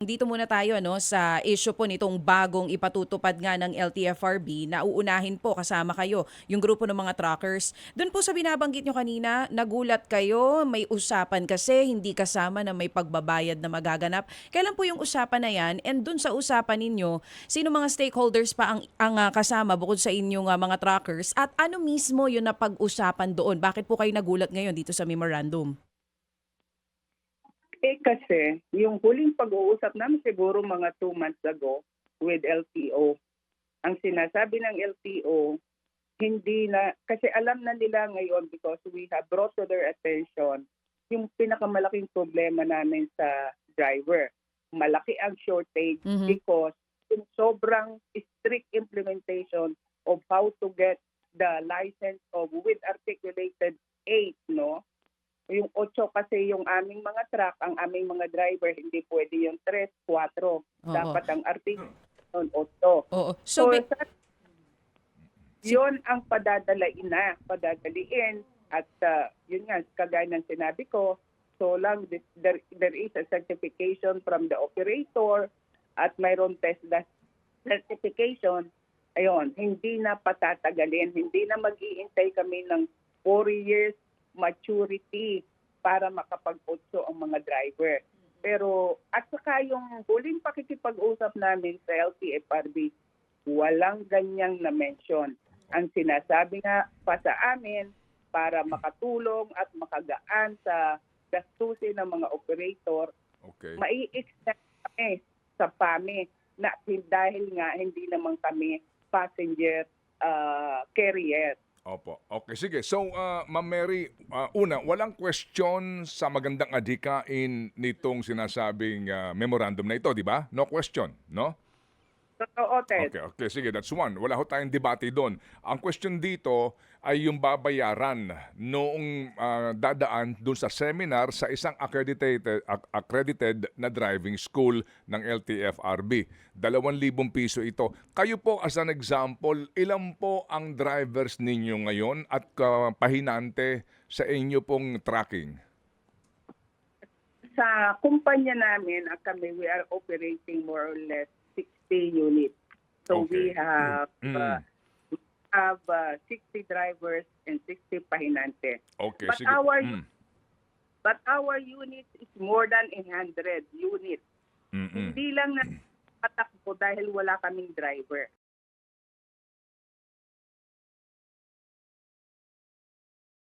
Dito muna tayo ano sa issue po nitong bagong ipatutupad nga ng LTFRB na uunahin po kasama kayo yung grupo ng mga truckers. Doon po sa binabanggit nyo kanina, nagulat kayo, may usapan kasi hindi kasama na may pagbabayad na magaganap. Kailan po yung usapan na yan? And doon sa usapan ninyo, sino mga stakeholders pa ang, ang ah, kasama bukod sa inyong ah, mga truckers? At ano mismo yung napag-usapan doon? Bakit po kayo nagulat ngayon dito sa memorandum? Eh kasi, yung huling pag-uusap namin siguro mga two months ago with LTO, ang sinasabi ng LTO, hindi na, kasi alam na nila ngayon because we have brought to their attention yung pinakamalaking problema namin sa driver. Malaki ang shortage Mhm. because yung sobrang strict implementation of how to get the license of with articulated 8, no? Yung 8 kasi yung aming mga truck, ang aming mga driver, hindi pwede yung 3, 4. Oo. Dapat ang articulation 8. Oo. So, So, sa- yun ang padadalain na, padadaliin. At uh, yun nga, kagaya ng sinabi ko, so lang this, there, there is a certification from the operator at mayroon test that certification, ayun, hindi na patatagalin, hindi na mag-iintay kami ng 4 years maturity para makapag-otso ang mga driver. Pero at saka yung huling pakikipag-usap namin sa LTFRB, walang ganyang na-mention. Ang sinasabi nga pa sa amin para makatulong at makagaan sa gastusin ng mga operator, Okay. mai-extend kami sa PAMI na dahil nga hindi naman kami passenger ah, carrier. Opo. Okay, sige. So, uh, Ma'am Mary, uh, una, walang question sa magandang adhikain nitong sinasabing uh, memorandum na ito, di ba? No question, no? Totoo, Ted. Okay, okay. Sige, that's one. Wala ho tayong debate doon. Ang question dito ay yung babayaran noong ah, dadaan doon sa seminar sa isang accredited, ac- accredited na driving school ng LTFRB. Dalawang libong piso ito. Kayo po as an example, ilan po ang drivers ninyo ngayon at ah, pahinante sa inyo pong tracking? Sa kumpanya namin, kami, we are operating more or less 60 units. So we Okay. have Mm. uh, we have uh, 60 drivers and 60 pahinante. Okay, But sige. our- Mm. But our unit is more than 100 units. Mm-mm. Hindi lang na patakbo dahil wala kaming driver.